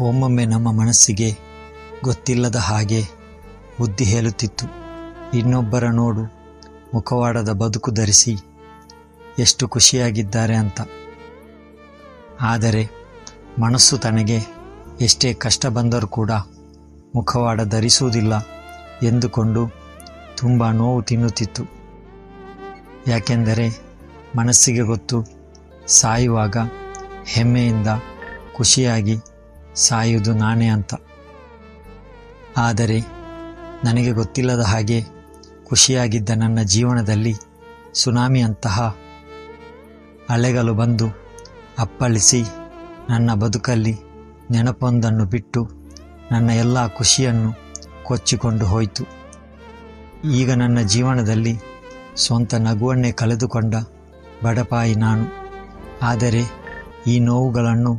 ಒಮ್ಮೊಮ್ಮೆ ನಮ್ಮ ಮನಸ್ಸಿಗೆ ಗೊತ್ತಿಲ್ಲದ ಹಾಗೆ ಬುದ್ಧಿ ಹೇಳುತ್ತಿತ್ತು. ಇನ್ನೊಬ್ಬರ ನೋಡು, ಮುಖವಾಡದ ಬದುಕು ಧರಿಸಿ ಎಷ್ಟು ಖುಷಿಯಾಗಿದ್ದಾರೆ ಅಂತ. ಆದರೆ ಮನಸ್ಸು ತನಗೆ ಎಷ್ಟೇ ಕಷ್ಟ ಬಂದರೂ ಕೂಡ ಮುಖವಾಡ ಧರಿಸುವುದಿಲ್ಲ ಎಂದುಕೊಂಡು ತುಂಬ ನೋವು ತಿನ್ನುತ್ತಿತ್ತು. ಯಾಕೆಂದರೆ ಮನಸ್ಸಿಗೆ ಗೊತ್ತು, ಸಾಯುವಾಗ ಹೆಮ್ಮೆಯಿಂದ ಖುಷಿಯಾಗಿ ಸಾಯುವುದು ನಾನೇ ಅಂತ. ಆದರೆ ನನಗೆ ಗೊತ್ತಿಲ್ಲದ ಹಾಗೆ ಖುಷಿಯಾಗಿದ್ದ ನನ್ನ ಜೀವನದಲ್ಲಿ ಸುನಾಮಿ ಅಂತಹ ಅಲೆಗಳು ಬಂದು ಅಪ್ಪಳಿಸಿ ನನ್ನ ಬದುಕಲ್ಲಿ ನೆನಪೊಂದನ್ನು ಬಿಟ್ಟು ನನ್ನ ಎಲ್ಲ ಖುಷಿಯನ್ನು ಕೊಚ್ಚಿಕೊಂಡು ಹೋಯಿತು. ಈಗ ನನ್ನ ಜೀವನದಲ್ಲಿ ಸ್ವಂತ ನಗುವನ್ನೇ ಕಳೆದುಕೊಂಡ ಬಡಪಾಯಿ ನಾನು. ಆದರೆ ಈ ನೋವುಗಳನ್ನು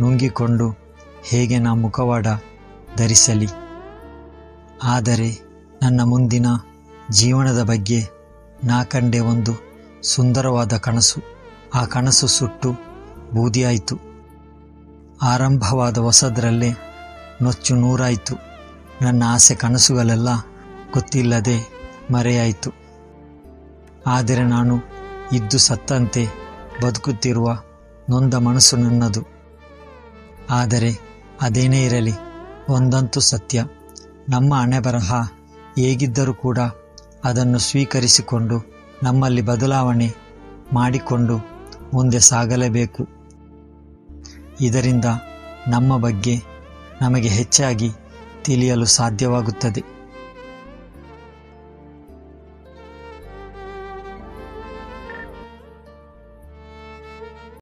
ನುಂಗಿಕೊಂಡು ಹೇಗೆ ನಾ ಮುಖವಾಡ ಧರಿಸಲಿ? ಆದರೆ ನನ್ನ ಮುಂದಿನ ಜೀವನದ ಬಗ್ಗೆ ನಾ ಕಂಡೆ ಒಂದು ಸುಂದರವಾದ ಕನಸು. ಆ ಕನಸು ಸುಟ್ಟು ಬೂದಿಯಾಯಿತು. ಆರಂಭವಾದ ಹೊಸದರಲ್ಲೇ ನೊಚ್ಚು ನೂರಾಯಿತು. ನನ್ನ ಆಸೆ ಕನಸುಗಳೆಲ್ಲ ಗೊತ್ತಿಲ್ಲದೆ ಮರೆಯಾಯಿತು. ಆದರೆ ನಾನು ಇದ್ದು ಸತ್ತಂತೆ ಬದುಕುತ್ತಿರುವ ನೊಂದ ಮನಸ್ಸು ನನ್ನದು. ಆದರೆ ಅದೇನೇ ಇರಲಿ, ಒಂದಂತೂ ಸತ್ಯ. ನಮ್ಮ ಹಣೆಬರಹ ಹೇಗಿದ್ದರೂ ಕೂಡ ಅದನ್ನು ಸ್ವೀಕರಿಸಿಕೊಂಡು ನಮ್ಮಲ್ಲಿ ಬದಲಾವಣೆ ಮಾಡಿಕೊಂಡು ಮುಂದೆ ಸಾಗಲೇಬೇಕು. ಇದರಿಂದ ನಮ್ಮ ಬಗ್ಗೆ ನಮಗೆ ಹೆಚ್ಚಾಗಿ ತಿಳಿಯಲು ಸಾಧ್ಯವಾಗುತ್ತದೆ.